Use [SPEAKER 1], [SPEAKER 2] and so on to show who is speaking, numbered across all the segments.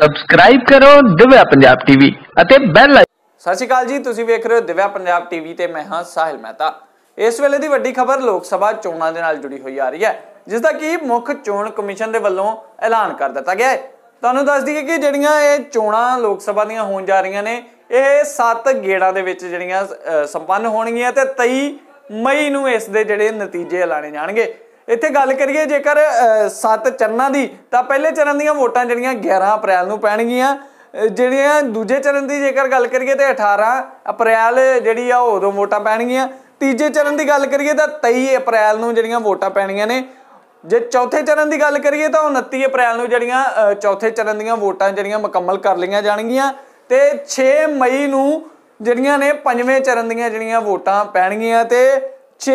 [SPEAKER 1] Subscribe ਕਰੋ Divya Punjab TV ਅਤੇ bell
[SPEAKER 2] ਸਤਿ ਸ਼੍ਰੀ ਅਕਾਲ ਜੀ ਤੁਸੀਂ ਵੇਖ ਰਹੇ ਹੋ ਦਿਵਿਆ ਪੰਜਾਬ ਟੀਵੀ ਤੇ ਮੈਂ ਹਾਂ ਸਾਹਿਲ ਮਹਿਤਾ। ਇਸ ਵੇਲੇ ਦੀ ਵੱਡੀ ਖਬਰ ਲੋਕ ਸਭਾ ਚੋਣਾਂ ਦੇ ਨਾਲ ਜੁੜੀ ਹੋਈ ਆ ਰਹੀ ਹੈ ਜਿਸ ਦਾ ਕੀ ਮੁੱਖ ਚੋਣ ਕਮਿਸ਼ਨ ਦੇ ਵੱਲੋਂ ਐਲਾਨ ਕਰ ਦਿੱਤਾ ਗਿਆ ਹੈ। ਤੁਹਾਨੂੰ ਦੱਸ ਦਈਏ ਕਿ ਜਿਹੜੀਆਂ ਇਹ ਚੋਣਾਂ ਲੋਕ ਸਭਾ ਦੀਆਂ ਹੋਣ ਜਾ ਰਹੀਆਂ ਨੇ ਇਹ 7 ਗੇੜਾਂ ਦੇ ਵਿੱਚ ਜਿਹੜੀਆਂ ਅ, ਸੰਪੰਨ ਹੋਣਗੀਆਂ ਤੇ 23 ਮਈ ਨੂੰ ਇਸ ਦੇ ਜਿਹੜੇ ਨਤੀਜੇ ਐਲਾਨੇ ਜਾਣਗੇ। ਇੱਥੇ ਗੱਲ ਕਰੀਏ ਜੇਕਰ 7 ਚਰਨਾਂ ਦੀ, ਤਾਂ ਪਹਿਲੇ ਚਰਨ ਦੀਆਂ ਵੋਟਾਂ ਜਿਹੜੀਆਂ 11 ਅਪ੍ਰੈਲ ਨੂੰ ਪੈਣਗੀਆਂ। ਜਿਹੜੀਆਂ ਦੂਜੇ ਚਰਨ ਦੀ ਜੇਕਰ ਗੱਲ ਕਰੀਏ ਤੇ 18 ਅਪ੍ਰੈਲ ਜਿਹੜੀ ਆ ਉਦੋਂ ਵੋਟਾਂ ਪੈਣਗੀਆਂ। ਤੀਜੇ ਚਰਨ ਦੀ ਗੱਲ ਕਰੀਏ ਤਾਂ 23 ਅਪ੍ਰੈਲ ਨੂੰ ਜਿਹੜੀਆਂ ਵੋਟਾਂ ਪੈਣਗੀਆਂ ਨੇ। ਜੇ ਚੌਥੇ ਚਰਨ ਦੀ ਗੱਲ ਕਰੀਏ ਤਾਂ 29 ਅਪ੍ਰੈਲ ਨੂੰ ਜਿਹੜੀਆਂ ਚੌਥੇ ਚਰਨ ਦੀਆਂ ਵੋਟਾਂ ਜਿਹੜੀਆਂ ਮੁਕੰਮਲ ਕਰ ਲਈਆਂ ਜਾਣਗੀਆਂ। ਤੇ 6 ਮਈ ਨੂੰ ਜਿਹੜੀਆਂ ਨੇ, ਪੰਜਵੇਂ ਚਰਨ ਦੀਆਂ ਜਿਹੜੀਆਂ ਵੋਟਾਂ ਪੈਣਗੀਆਂ ਤੇ 6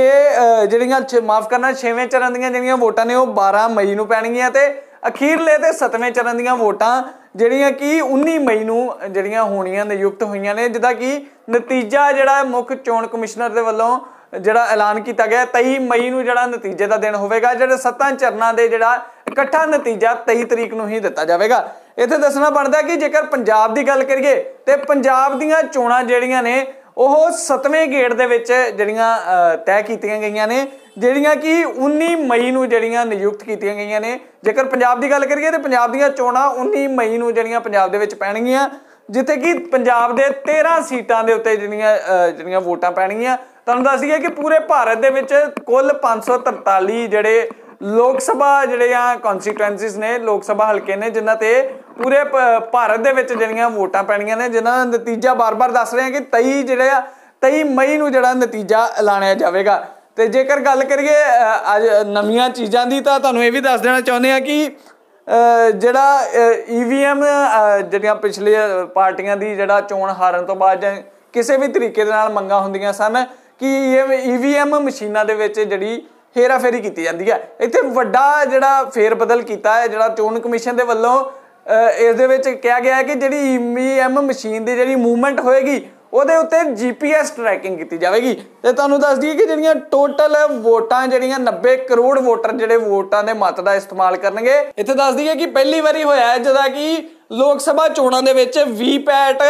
[SPEAKER 2] ਜਿਹੜੀਆਂ ਮਾਫ ਕਰਨਾ 6ਵੇਂ ਚਰਨ ਦੀਆਂ ਜਿਹੜੀਆਂ ਵੋਟਾਂ ਨੇ, ਉਹ 12 ਮਈ ਨੂੰ ਪੈਣਗੀਆਂ ਤੇ ਅਖੀਰਲੇ ਤੇ 7ਵੇਂ ਚਰਨ ਦੀਆਂ ਵੋਟਾਂ, ਜਿਹੜੀਆਂ ਕਿ 19 ਮਈ ਨੂੰ ਜਿਹੜੀਆਂ ਹੋਣੀਆਂ ਨਿਯੁਕਤ ਹੋਈਆਂ ਨੇ, ਜਿੱਦਾਂ ਕਿ ਨਤੀਜਾ ਜਿਹੜਾ ਮੁੱਖ ਚੋਣ ਕਮਿਸ਼ਨਰ ਦੇ ਵੱਲੋਂ ਜਿਹੜਾ ਐਲਾਨ ਕੀਤਾ ਗਿਆ 23 ਮਈ ਨੂੰ ਜਿਹੜਾ ਨਤੀਜੇ ਦਾ ਦਿਨ ਹੋਵੇਗਾ, ਜਿਹੜੇ ਸੱਤਾਂ ਚਰਨਾਂ ਦੇ ਜਿਹੜਾ ਇਕੱਠਾ ਨਤੀਜਾ 23 ਤਰੀਕ ਨੂੰ ਹੀ ਦਿੱਤਾ ਜਾਵੇਗਾ। ਇੱਥੇ ਦੱਸਣਾ ਬਣਦਾ ਕਿ ਜੇਕਰ ਪੰਜਾਬ ਦੀ ਗੱਲ ਕਰੀਏ, ਤੇ ਪੰਜਾਬ ਦੀਆਂ ਚੋਣਾਂ ਜਿਹੜੀਆਂ ਨੇ ਉਹ 7ਵੇਂ ਗੇੜ ਦੇ ਵਿੱਚ ਜਿਹੜੀਆਂ ਤੈਅ ਕੀਤੀਆਂ ਗਈਆਂ ਨੇ, ਜਿਹੜੀਆਂ ਕਿ 19 ਮਈ ਨੂੰ ਜਿਹੜੀਆਂ ਨਿਯੁਕਤ ਕੀਤੀਆਂ ਗਈਆਂ ਨੇ। ਜੇਕਰ ਪੰਜਾਬ ਦੀ ਗੱਲ ਕਰੀਏ ਤੇ ਪੰਜਾਬ ਦੀਆਂ ਚੋਣਾਂ 19 ਮਈ ਨੂੰ ਜਿਹੜੀਆਂ ਪੰਜਾਬ ਦੇ ਵਿੱਚ ਪੈਣਗੀਆਂ, ਜਿੱਥੇ ਕਿ ਪੰਜਾਬ ਦੇ 13 ਸੀਟਾਂ ਦੇ ਉੱਤੇ ਜਿਹੜੀਆਂ ਜਿਹੜੀਆਂ ਵੋਟਾਂ ਪੈਣਗੀਆਂ। ਤੁਹਾਨੂੰ ਦੱਸ ਦਈਏ ਕਿ ਪੂਰੇ ਭਾਰਤ ਦੇ ਵਿੱਚ ਕੁੱਲ 543 ਜਿਹੜੇ ਲੋਕ ਸਭਾ ਜਿਹੜੇ ਆ ਕਨਸਟੀਟੂਐਂਸੀਜ਼ ਨੇ, ਲੋਕ ਸਭਾ ਹਲਕੇ ਨੇ, ਜਿਨ੍ਹਾਂ ਤੇ ਪੂਰੇ ਭ- ਭਾਰਤ ਦੇ ਵਿੱਚ ਜਿਹੜੀਆਂ ਵੋਟਾਂ ਪੈਣੀਆਂ ਨੇ ਜਿਨ੍ਹਾਂ ਦਾ ਨਤੀਜਾ ਬਾਰ-ਬਾਰ ਦੱਸ ਰਹੇ ਹਾਂ ਕਿ 23 ਜਿਹੜੇ ਆ 23 ਮਈ ਨੂੰ ਜਿਹੜਾ ਨਤੀਜਾ ਐਲਾਨਿਆ ਜਾਵੇਗਾ। ਤੇ ਜੇਕਰ ਗੱਲ ਕਰੀਏ ਅੱਜ ਨਵੀਆਂ ਚੀਜ਼ਾਂ ਦੀ ਤਾਂ ਤੁਹਾਨੂੰ ਇਹ ਵੀ ਦੱਸ ਦੇਣਾ ਚਾਹੁੰਦੇ ਆ ਕਿ ਅ, ਜਿਹੜਾ ਈਵੀਐਮ ਜਿਹੜੀਆਂ ਪਿਛਲੇ ਪਾਰਟੀਆਂ ਦੀ ਜਿਹੜਾ ਚੋਣ ਹਾਰਨ ਤੋਂ ਬਾਅਦ ਜਾਂ ਕਿਸੇ ਵੀ ਤਰੀਕੇ ਦੇ ਨਾਲ ਮੰਗਾਂ ਹੁੰਦੀਆਂ ਸਨ ਕਿ ਈਵੀਐਮ ਮਸ਼ੀਨਾਂ ਦੇ ਵਿੱਚ ਜਿਹੜੀ ਹੇਰਾਫੇਰੀ ਕੀਤੀ ਜਾਂਦੀ ਹੈ। ਇੱਥੇ ਵੱਡਾ ਜਿਹੜਾ ਫੇਰ ਬਦਲ ਕੀਤਾ ਹੈ ਜਿਹੜਾ ਚੋਣ ਕਮਿਸ਼ਨ ਦੇ ਵੱਲੋਂ ਇਸ ਦੇ ਵਿੱਚ ਕਿਹਾ ਗਿਆ ਹੈ ਕਿ ਜਿਹੜੀ ਈਵੀਐਮ ਮਸ਼ੀਨ ਦੀ ਜਿਹੜੀ ਮੂਵਮੈਂਟ ਹੋਏਗੀ, ਉਹਦੇ ਉੱਤੇ ਜੀਪੀਐਸ ਟਰੈਕਿੰਗ ਕੀਤੀ ਜਾਵੇਗੀ। ਤੇ ਤੁਹਾਨੂੰ ਦੱਸ ਦਈਏ ਕਿ ਜਿਹੜੀਆਂ ਟੋਟਲ ਵੋਟਾਂ, ਜਿਹੜੀਆਂ 90 ਕਰੋੜ ਵੋਟਰ ਜਿਹੜੇ ਵੋਟਾਂ ਦੇ ਮਤ ਦਾ ਇਸਤੇਮਾਲ ਕਰਨਗੇ, ਇੱਥੇ ਦੱਸ ਦਈਏ ਕਿ ਪਹਿਲੀ ਵਾਰੀ ਹੋਇਆ ਹੈ, ਜਦੋਂ ਕਿ ਲੋਕ ਸਭਾ ਚੋਣਾਂ ਦੇ ਵਿੱਚ ਵੀਪੈਟ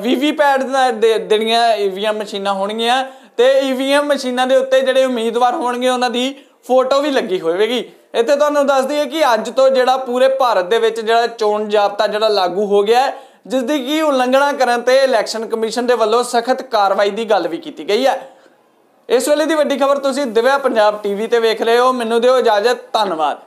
[SPEAKER 2] ਵੀਵੀਪੈਟ ਜਿਹੜੀਆਂ ਈਵੀਐਮ ਮਸ਼ੀਨਾਂ ਹੋਣਗੀਆਂ, ਤੇ ਈਵੀਐਮ ਮਸ਼ੀਨਾਂ ਦੇ ਉੱਤੇ ਜਿਹੜੇ ਉਮੀਦਵਾਰ ਹੋਣਗੇ, ਉਹਨਾਂ ਦੀ ਫੋਟੋ ਵੀ ਲੱਗੀ ਹੋਵੇਗੀ। ਇੱਥੇ ਤੁਹਾਨੂੰ ਦੱਸ ਦਈਏ ਕਿ ਅੱਜ ਤੋਂ ਜਿਹੜਾ ਪੂਰੇ ਭਾਰਤ ਦੇ ਵਿੱਚ ਜਿਹੜਾ ਚੋਣ ਜਾਬਤਾ ਜਿਹੜਾ ਲਾਗੂ ਹੋ ਗਿਆ ਹੈ, ਜਿਸ ਦੀ ਕੀ ਉਲੰਘਣਾ ਕਰਨ ਤੇ ਇਲੈਕਸ਼ਨ ਕਮਿਸ਼ਨ ਦੇ ਵੱਲੋਂ ਸਖਤ ਕਾਰਵਾਈ ਦੀ ਗੱਲ ਵੀ ਕੀਤੀ ਗਈ ਹੈ। ਇਸ ਵੇਲੇ ਦੀ ਵੱਡੀ ਖਬਰ ਤੁਸੀਂ ਦਿਵਿਆ ਪੰਜਾਬ ਟੀਵੀ ਤੇ ਵੇਖ ਰਹੇ ਹੋ। ਮੈਨੂੰ ਦਿਓ ਇਜਾਜ਼ਤ। ਧੰਨਵਾਦ।